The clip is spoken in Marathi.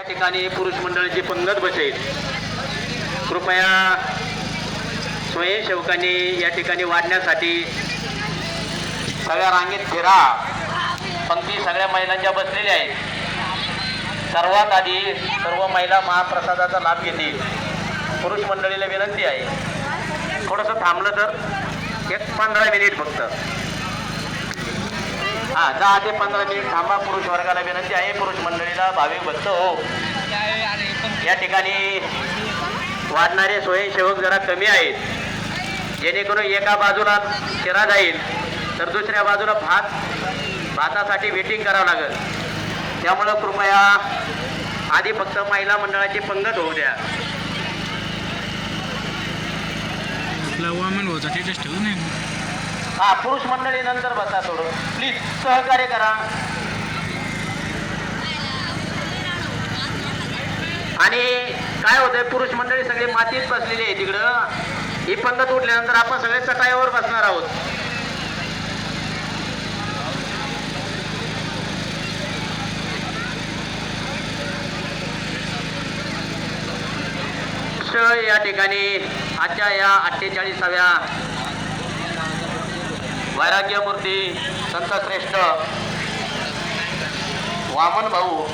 या ठिकाणी पुरुष मंडळाची पंगत बसेल. कृपया स्वयंसेवकांनी या ठिकाणी वाढण्यासाठी सगळ्या रांगेत फिरा. पंक्ती सगळ्या महिलांच्या बसलेल्या आहेत. सर्वात आधी सर्व महिला महाप्रसादाचा लाभ घेतील. पुरुष मंडळीला विनंती आहे. थोडंसं थांबलं तर एक पंधरा मिनिट फक्त. हा दहा ते पंधरा मिनिट थांबा. पुरुष वर्गाला विनंती आहे. पुरुष मंडळी भाविक हो या ठिकाणी वाढणारे स्वयंसेवक जरा कमी आहेत. जेणेकरून एका बाजूला शिरा जाईल तर दुसऱ्या बाजूला भात भातासाठी वेटिंग करावं लागेल. त्यामुळं कृपया आधी फक्त महिला मंडळाची पंगत होऊ द्या. हा पुरुष मंडळी नंतर बसा थोडं. प्लीज सहकार्य करा. आणि काय होतंय पुरुष मंडळी सगळे मातीत बसलेली आहे तिकडं ही पंगत उठल्यानंतर आपण सगळे चटाईवर बसणार आहोत. श या ठिकाणी आजच्या या अठ्ठेचाळीसाव्या वैराग्य मूर्ती संत श्रेष्ठ वामन भाऊ